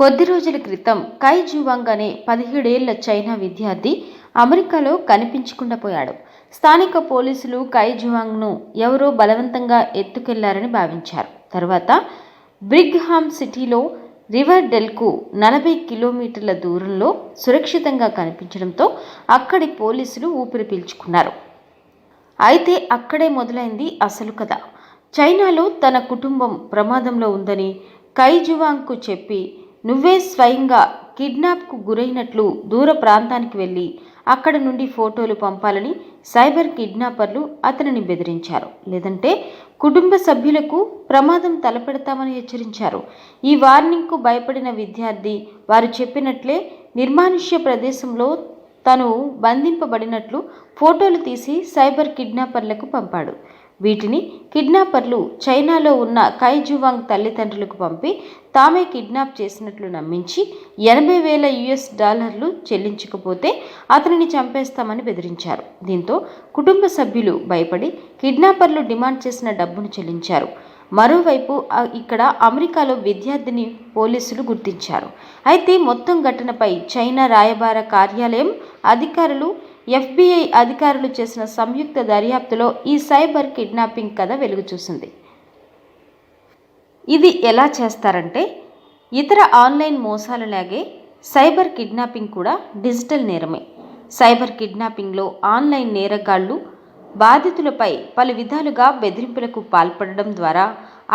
కొద్ది రోజుల క్రితం కై జువాంగ్ అనే పదిహేడేళ్ళ చైనా విద్యార్థి అమెరికాలో కనిపించకుండా పోయాడు. స్థానిక పోలీసులు కై జువాంగ్ను ఎవరో బలవంతంగా ఎత్తుకెళ్ళారని భావించారు. తర్వాత బ్రిగ్హామ్ సిటీలో రివర్ డెల్కు నలభై కిలోమీటర్ల దూరంలో సురక్షితంగా కనిపించడంతో అక్కడి పోలీసులు ఊపిరి పీల్చుకున్నారు. అయితే అక్కడే మొదలైంది అసలు కథ. చైనాలో తన కుటుంబం ప్రమాదంలో ఉందని కైజువాంగ్కు చెప్పి నువ్వే స్వయంగా కిడ్నాప్కు గురైనట్లు దూర ప్రాంతానికి వెళ్ళి అక్కడ నుండి ఫోటోలు పంపాలని సైబర్ కిడ్నాపర్లు అతనిని బెదిరించారు. లేదంటే కుటుంబ సభ్యులకు ప్రమాదం తలపెడతామని హెచ్చరించారు. ఈ వార్నింగ్కు భయపడిన విద్యార్థి వారు చెప్పినట్లే నిర్మానుష్య ప్రదేశంలో తను బంధింపబడినట్లు ఫోటోలు తీసి సైబర్ కిడ్నాపర్లకు పంపాడు. వీటిని కిడ్నాపర్లు చైనాలో ఉన్న కైజువాంగ్ తల్లిదండ్రులకు పంపి తామే కిడ్నాప్ చేసినట్లు నమ్మించి ఎనభై వేల యుఎస్ డాలర్లు చెల్లించకపోతే అతనిని చంపేస్తామని బెదిరించారు. దీంతో కుటుంబ సభ్యులు భయపడి కిడ్నాపర్లు డిమాండ్ చేసిన డబ్బును చెల్లించారు. మరోవైపు ఇక్కడ అమెరికాలో విద్యార్థిని పోలీసులు గుర్తించారు. అయితే మొత్తం ఘటనపై చైనా రాయబార కార్యాలయం అధికారులు ఎఫ్బిఐ అధికారులు చేసిన సంయుక్త దర్యాప్తులో ఈ సైబర్ కిడ్నాపింగ్ కథ వెలుగు చూసింది. ఇది ఎలా చేస్తారంటే ఇతర ఆన్లైన్ మోసాలలాగే సైబర్ కిడ్నాపింగ్ కూడా డిజిటల్ నేరమే. సైబర్ కిడ్నాపింగ్లో ఆన్లైన్ నేరగాళ్ళు బాధితులపై పలు విధాలుగా బెదిరింపులకు పాల్పడడం ద్వారా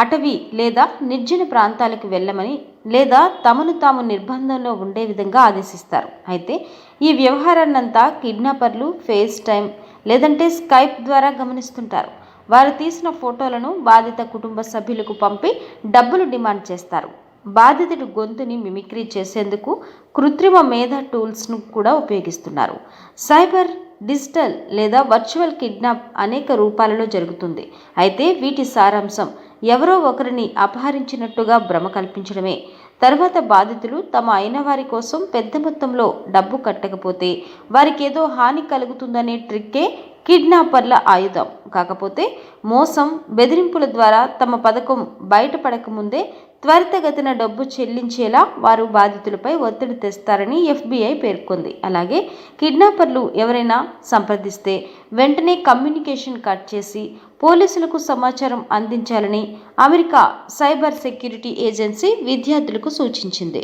అటవీ లేదా నిర్జన ప్రాంతాలకు వెళ్ళమని లేదా తమను తాము నిర్బంధంలో ఉండే విధంగా ఆదేశిస్తారు. అయితే ఈ వ్యవహారాన్నంతా కిడ్నాపర్లు ఫేస్ టైం లేదంటే స్కైప్ ద్వారా గమనిస్తుంటారు. వారు తీసిన ఫోటోలను బాధిత కుటుంబ సభ్యులకు పంపి డబ్బులు డిమాండ్ చేస్తారు. బాధితుడి గొంతుని మిమిక్రీ చేసేందుకు కృత్రిమ మేధ టూల్స్ను కూడా ఉపయోగిస్తున్నారు. సైబర్ డిజిటల్ లేదా వర్చువల్ కిడ్నాప్ అనేక రూపాలలో జరుగుతుంది. అయితే వీటి సారాంశం ఎవరో ఒకరిని అపహరించినట్టుగా భ్రమ కల్పించడమే. తర్వాత బాధితులు తమ అయిన వారి కోసం పెద్ద మొత్తంలో డబ్బు కట్టకపోతే వారికేదో హాని కలుగుతుందనే ట్రిక్కే కిడ్నాపర్ల ఆయుధం. కాకపోతే మోసం బెదిరింపుల ద్వారా తమ పథకం బయటపడకముందే త్వరితగతిన డబ్బు చెల్లించేలా వారు బాధితులపై ఒత్తిడి తెస్తారని ఎఫ్బిఐ పేర్కొంది. అలాగే కిడ్నాపర్లు ఎవరైనా సంప్రదిస్తే వెంటనే కమ్యూనికేషన్ కట్ చేసి పోలీసులకు సమాచారం అందించాలని అమెరికా సైబర్ సెక్యూరిటీ ఏజెన్సీ విద్యార్థులకు సూచించింది.